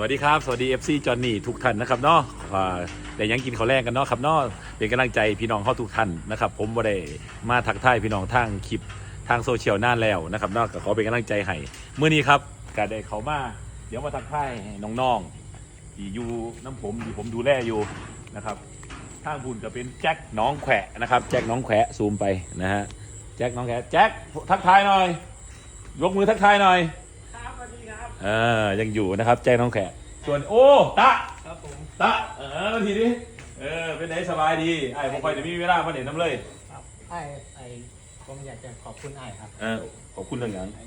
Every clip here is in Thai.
สวัสดีครับ สวัสดี FC จอห์นนี่ทุกท่านนะครับเนาะอ่าแต่ยังกินข้าวแรงกันเนาะครับเนาะเป็นกำลังใจพี่น้องเข้าทุกท่านนะครับ ผมบ่ได้มาทักทายพี่น้องทางคลิปทางโซเชียลน่านแล้วนะครับเนาะก็ขอเป็นกำลังใจให้เมื่อนี้ครับก็ได้เขามาเดี๋ยวมาทักทายน้องๆที่อยู่น้ำผมที่ผมดูแลอยู่นะครับทางบุญก็เป็นแจ็คน้องแขวะนะครับแจ็คน้องแขวะซูมไปนะฮะแจ็คน้องแขวะแจ็คทักทายหน่อยยกมือทักทายหน่อย ออยังอยู่นะครับแจ้งน้องแขกส่วนโอ้ตะครับผมตะเออทีนี้เออเป็นไงสบายดีไอ้ผมคอยจะมีเวลามาเด่นน้ำเลยครับไอ้ไอ้ผมอยากจะขอบคุณไอ้ครับเออขอบคุณเรื่องอย่างไอ้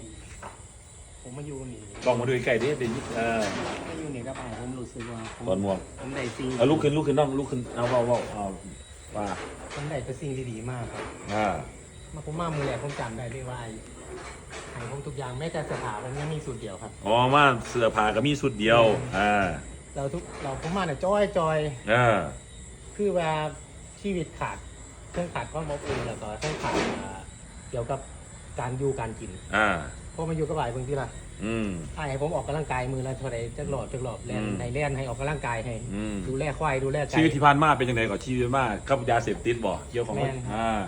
ผมมาอยู่นี่ลองมาดูใกล้ๆดิเป็นเออมาอยู่นี่กับไอ้ผมรู้สึกว่าผมตอนหมวกผมได้สิ่งเอาลุกขึ้นลุกขึ้นน้องลุกขึ้นเอาเบาเบาเอาว่าผมได้แต่สิ่งดีๆมากครับอ่ามาผมมามือแรกผมจำได้เลยว่าไอ้ไอ้ผมทุ กอย่างแม้แต่สถาผมยังมีสูตรเดียวครับ อ๋อมาเสื้อผ้าก็มีสุดเดียว อ่า เราทุกเราผมมาเนี่ยจอยจอยอ่า คือว่าชีวิตขาดเครื่องขาดความอบอุ่นแล้วก็เครื่องขาดอ่าเกี่ยวกับการอยู่การกินอ่าพอมาอยู่กับไอ้เพิ่งที่ละอืม ไอ้ให้ผมออกกำลังกายมือละเท่าไหรจักหลอดจักหลอดแล่นอืมในแล่นให้ออกกำลังกายให้อืม ดูแลควายดูแลไก่ ชีวิตที่ผ่านมาเป็นยังไงก่อนชีวิตมากับยาเสพติดบ่เกี่ยวของมันแม่นครับอ่า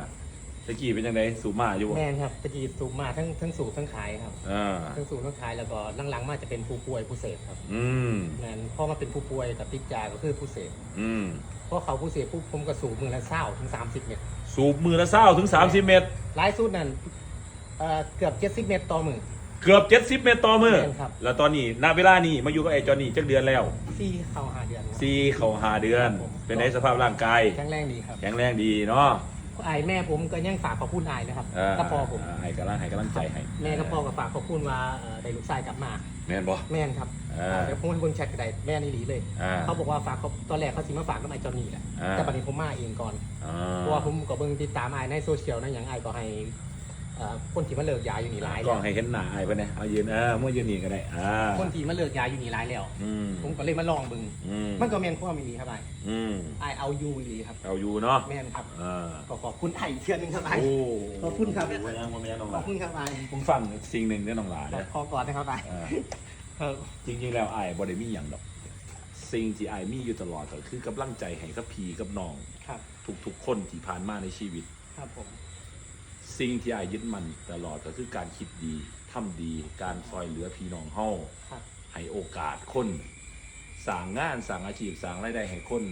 ตะกี้เป็นยังไงสูบมาอยู่บ่แม่นครับตะกี้สูบมาทั้งทั้งสูบทั้งขายครับ อ่า ทั้งสูบทั้งขายแล้วก็หลังๆมาจะเป็นผู้ป่วยผู้เสพครับอืม แม่นพอมาเป็นผู้ป่วยกับติดยาก็คือผู้เสพอืม เพราะเขาผู้เสพปุ๊บผมก็สูบมือละเศร้าถึง 30 เม็ดสูบมือละเศร้าถึง 30 เมตร หลายสุดนั่นเอ่อเกือบ 70 เม็ดต่อมือ เกือบ 70 เมตรต่อมือ แม่นครับ แล้วตอนนี้ณเวลานี้มาอยู่กับไอ้จอนี่จักเดือนแล้วซี่เข้าหาเดือนครับ ซีเข้าหาเดือน ครับผม เป็นในสภาพร่างกาย แข็งแรงดีครับ แข็งแรงดีเนาะ ไอ้แม่ผมก็ยังฝากขอบคุณไอ้นะครับอ่าก็พอผมให้กำลังให้กำลังใจให้แม่ก็พอกับฝากขอบคุณว่าเอ่อได้ลูกชายกลับมา แม่นบ่ แม่นครับอ่าอ่าเดี๋ยวผมให้เบิ่งแชทก็ได้แม่นี่หลีเลย อ่า เขาบอกว่าฝากเขาตอนแรกเขาสิมาฝากกับไอ้จอนนี่แหละอ่า แต่บัดนี้ผมมาเองก่อน อ่เพราะว่าผมก็เบิ่งติดตามไอ้ในโซเชียลนะอย่างไอ้ก็ให้เอ่อ คนที่มาเลิกยาอยู่นี่หลายกล้แล้องวให้เห็นหน้าไอ้ปะเนี่ยเอายืนเออมื่อยืนนี่ก็ได้อ่าคนที่มาเลิกยาอยู่นี่หลายแล้วอืมผมก็เลยมาลองเบิ่งอืมมันก็แม่นความอีหลีครับไอ้อืมไอ้เอาอยู่อีหลีครับเอาอยู่เนาะแม่นครับอ่าก็ขอบคุณไอ้อีกเทื่อนึงครับไอ้โอ้ขอบคุณครับโอ้ยยังบ่แม่นน้องหขอลาบคุณครับไอ้ผมฟังสิ่งหนึ่งเนี่ยน้องหลาขอเนี่ยขอก่อนนะครับไอ้อ่าครับจริงๆแล้วไอ้ายบ่ได้มีอย่างดอกสิ่งที่ไอ้ายมีอยู่ตลอดก็คือกำลังใจให้กับพี่กับน้องครับทุกๆคนที่ผ่านมาในชีวิตครับผม สิ่งที่ไอ้ายยึดมันตลอดก็คือการคิดดีทำดี การซอยเหลือพี่น้องเฮาครับให้โอกาสคนสร้างงานสร้างอาชีพสร้างรายได้ให้คน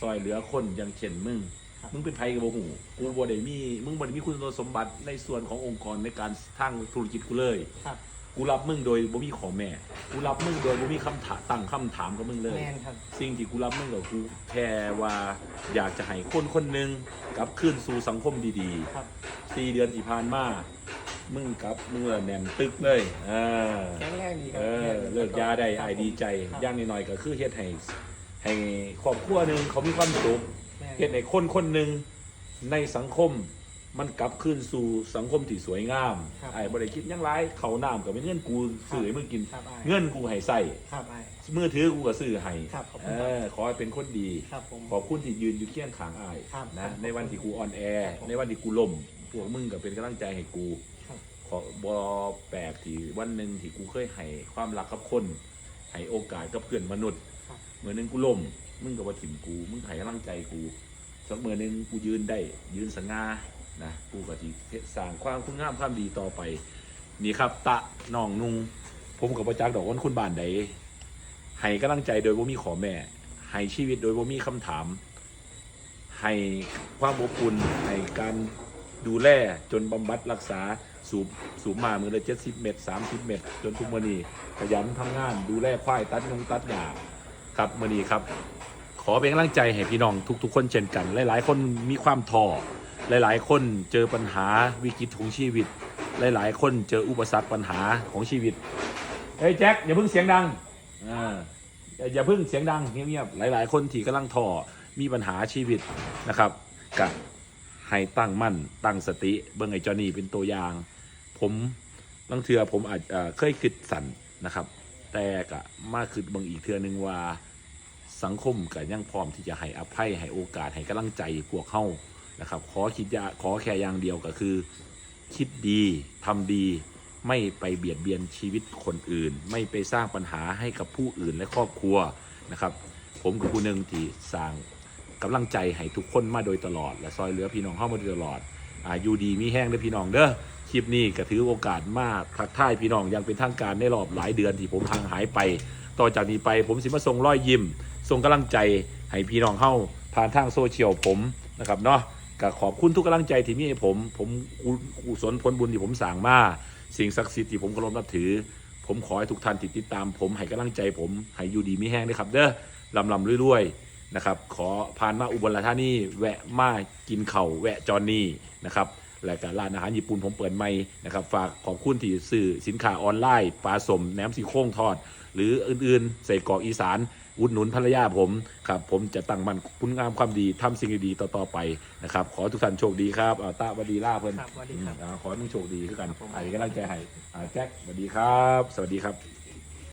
ซอยเหลือคนอย่างเช่นมึงครับมึงเป็นไผกับบ่หูกูบ่ได้มีมึงบ่ได้มีคุณสมบัติในส่วนขององค์กรในการทางธุรกิจกูเลยครับ กูรับมึงโดยบ่มีขอแม่ กูรับมึงโดยบ่มีคำถามตั้งคำถามกับมึงเลย แม่นครับ สิ่งที่กูรับมึงกับกูแค่ว่าอยากจะให้คนคนหนึ่งกลับคืนสู่สังคมดีครับ ๆสี่เดือนที่ผ่านมา มึงกลับมึงละแน่นตึกเลยเออแข็งแรงดีครัเออเลิกยาได้ไอายดีใจครับอย่างน้อยๆก็คือเฮ็ดให้ให้ครอบครัวหนึ่งเขามีความสุขแม่นเฮ็ดให้คนคนหนึ่งในสังคม มันกลับคืนสู่สังคมที่สวยงามครับไอ้บ่ได้คิดหยังไรเขาวน้ำก็เป็นเงินกูซื้อให้มึงกิน ครับไอ้เงินกูให้ใส่ครับไอ้มือถือกูก็ซื้อให้ครับขอบคุเอณครับ อขอให้เป็นคนดี ครับผม ขอบคุณที่ยืนอยู่เคียงข้างอ้ายครับนะครับในวันที่กูออนแอ ครับในวันที่กูล่มพวกมึงก็เป็นกำลังใจให้กู ครับขอบอแปลกที่วันหนึ่งที่กูเคยให้ความรักกับคนให้โอกาสกับเพื่อนมนุษย์ครับ เมื่อหนึงกูล่ม มึงก็มาถิ่มกู มึงให้กำลังใจกูสักเมื่อหนึงกูยืนได้ ยืนสง่า นะกูก็ที่สร้างความคุณงามความดีต่อไป นี่ครับ ตะน้องนุง ผมกับประจักษ์ดอกวันคุณบ้านใดให้กำลังใจโดยบ่มีขอแม่ให้ชีวิตโดยบ่มีคำถาม ให้ความอบอุ่นให้การดูแลจนบำบัดรักษาสูบสูบมามือละเจ็ดสิบเมตรสามสิบเมตร จนทุกมือนี้ขยันทำงานดูแลควายตัดงงตัดหญ้าครับมื่อนี้ครับ ขอเป็นกำลังใจให้พี่น้องทุกๆคนเช่นกัน หลายๆ คนมีความท้อ หลายๆ คนเจอปัญหาวิกฤตของชีวิต หลาย ๆ คนเจออุปสรรคปัญหาของชีวิต เฮ้ยแจ็คอย่าเพิ่งเสียงดังอ่าอย่าอย่าเพิ่งเสียงดังเงียบๆหลาย ๆ คนที่กำลังท้อมีปัญหาชีวิตนะครับกับให้ตั้งมั่นตั้งสติ เบิ่งไอ้จอนี่เป็นตัวอย่าง ผมลังเทือผมอาจเอ่อเคยคิดสั่นนะครับ แต่ก็มาคิดเบิ่งอีกเทือนึงว่าสังคมก็ยังพร้อมที่จะให้อภัยให้โอกาสให้กำลังใจพวกเขา นะครับขอคิดยาขอแค่อย่างเดียวก็คือ คิดดีทำดีไม่ไปเบียดเบียนชีวิตคนอื่น ไม่ไปสร้างปัญหาให้กับผู้อื่นและครอบครัวนะครับ ผมกับผู้หนึ่งที่สร้างกำลังใจให้ทุกคนมาโดยตลอด และซอยเหลือพี่น้องเข้ามาโดยตลอดอายูดีมีแห้งเด้อพี่น้องเด้อคลิปนี้ก็ถือโอกาสมากทักทายพี่น้องยังเป็นทางการในรอบหลายเดือนที่ผมห่างหายไป ต่อจากนี้ไปผมสิมาส่งรอยยิ้มส่งกำลังใจให้พี่น้องเข้าผ่านทางโซเชียลผมนะครับเนาะ ก็ขอบคุณทุกกำลังใจที่มีให้ผม ผมกุกุศลผลบุญที่ผมสั่งมาสิ่งศักดิ์สิทธิ์ที่ผมเคารพนับถือ ผมขอให้ทุกท่านที่ติดตาม ผมให้กำลังใจผมให้อยู่ดีมีแห้งด้วยครับ เด้อลำลำรวยๆนะครับ ขอผ่านมาอุบลราชธานีแวะมากินเข่าแวะจอนนี่นะครับและก็ร้านอาหารญี่ปุ่นผมเปิดใหม่นะครับฝากขอบคุณที่ซื้อสินค้าออนไลน์ปลาสมแหนมสีโค้งทอด หรืออื่นๆ ใส่กรอกอีสาน อุดหนุนภรรยาผมครับผมจะตั้งมั่นคุณงามความดีทำสิ่งดีๆต่อๆไปนะครับขอให้ทุกท่านโชคดีครับอ่าตาบดีล่าเพิ่นครับสวัสดีครับอ่าขอให้มึงโชคดีขึ้นกันครับผมอ่าเป็นกำลังใจให้อ่าแจ็คสวัสดีครับ สวัสดีครับ